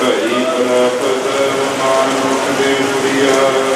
ਭਈ ਪ੍ਰਾਪਤ ਮਾਨੁਖ ਦੇ ਪੁਰੀਆ